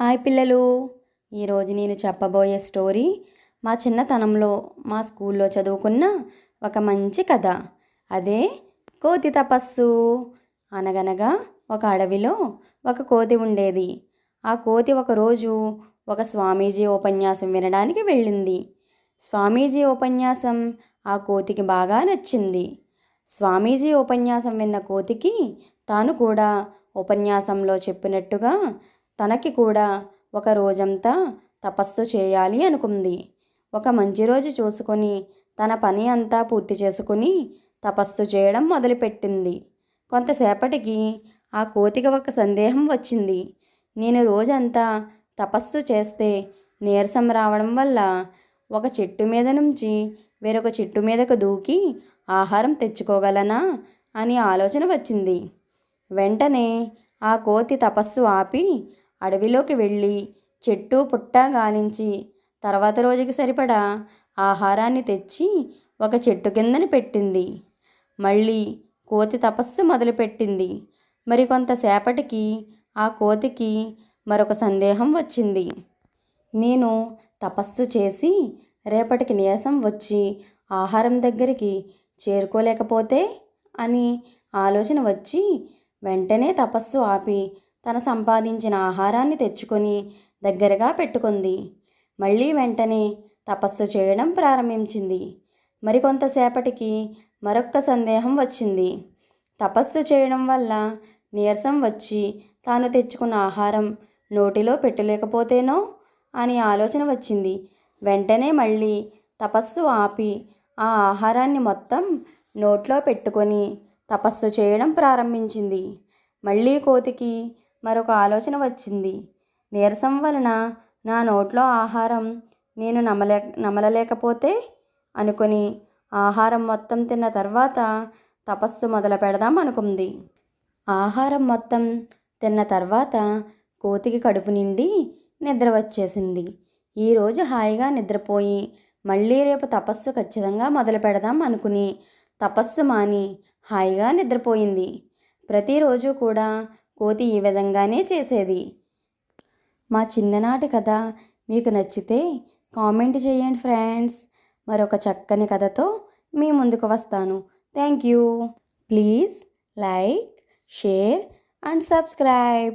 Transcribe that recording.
Hi పిల్లలు. ఈరోజు నేను చెప్పబోయే స్టోరీ మా చిన్నతనంలో మా స్కూల్లో చదువుకున్న ఒక మంచి కథ. అదే కోతి తపస్సు. అనగనగా ఒక అడవిలో ఒక కోతి ఉండేది. ఆ కోతి ఒకరోజు ఒక స్వామీజీ ఉపన్యాసం వినడానికి వెళ్ళింది. స్వామీజీ ఉపన్యాసం ఆ కోతికి బాగా నచ్చింది. స్వామీజీ ఉపన్యాసం విన్న కోతికి తాను కూడా ఉపన్యాసంలో చెప్పినట్టుగా తనకి కూడా ఒక రోజంతా తపస్సు చేయాలి అనుకుంది. ఒక మంచి రోజు చూసుకొని తన పని అంతా పూర్తి చేసుకుని తపస్సు చేయడం మొదలుపెట్టింది. కొంతసేపటికి ఆ కోతికి ఒక సందేహం వచ్చింది. నేను రోజంతా తపస్సు చేస్తే నీరసం రావడం వల్ల ఒక చెట్టు మీద నుంచి వేరొక చెట్టు మీదకు దూకి ఆహారం తెచ్చుకోగలనా అని ఆలోచన వచ్చింది. వెంటనే ఆ కోతి తపస్సు ఆపి అడవిలోకి వెళ్ళి చెట్టు పుట్ట గాలించి తర్వాత రోజుకి సరిపడా ఆహారాన్ని తెచ్చి ఒక చెట్టు కిందని పెట్టింది. మళ్ళీ కోతి తపస్సు మొదలుపెట్టింది. మరి కొంతసేపటికి ఆ కోతికి మరొక సందేహం వచ్చింది. నేను తపస్సు చేసి రేపటికి నీరసం వచ్చి ఆహారం దగ్గరికి చేరుకోలేకపోతే అని ఆలోచన వచ్చి వెంటనే తపస్సు ఆపి తన సంపాదించిన ఆహారాన్ని తెచ్చుకొని దగ్గరగా పెట్టుకుంది. మళ్ళీ వెంటనే తపస్సు చేయడం ప్రారంభించింది. మరికొంతసేపటికి మరొక్క సందేహం వచ్చింది. తపస్సు చేయడం వల్ల నీరసం వచ్చి తాను తెచ్చుకున్న ఆహారం నోటిలో పెట్టలేకపోతేనో అని ఆలోచన వచ్చింది. వెంటనే మళ్ళీ తపస్సు ఆపి ఆ ఆహారాన్ని మొత్తం నోట్లో పెట్టుకొని తపస్సు చేయడం ప్రారంభించింది. మళ్ళీ కోతికి మరొక ఆలోచన వచ్చింది. నీరసం వలన నా నోట్లో ఆహారం నేను నమలే నమలలేకపోతే? అనుకొని ఆహారం మొత్తం తిన్న తర్వాత తపస్సు మొదలు పెడదాం అనుకుంది. ఆహారం మొత్తం తిన్న తర్వాత కోతికి కడుపు నిండి నిద్ర వచ్చేసింది. ఈరోజు హాయిగా నిద్రపోయి మళ్ళీ రేపు తపస్సు ఖచ్చితంగా మొదలు పెడదాం అనుకుని తపస్సు మాని హాయిగా నిద్రపోయింది. ప్రతిరోజు కూడా కోతి ఈ విధంగానే చేసేది. మా చిన్ననాటి కథ మీకు నచ్చితే కామెంట్ చేయండి ఫ్రెండ్స్. మరొక చక్కని కథతో మీ ముందుకు వస్తాను. Thank you. Please like share and subscribe.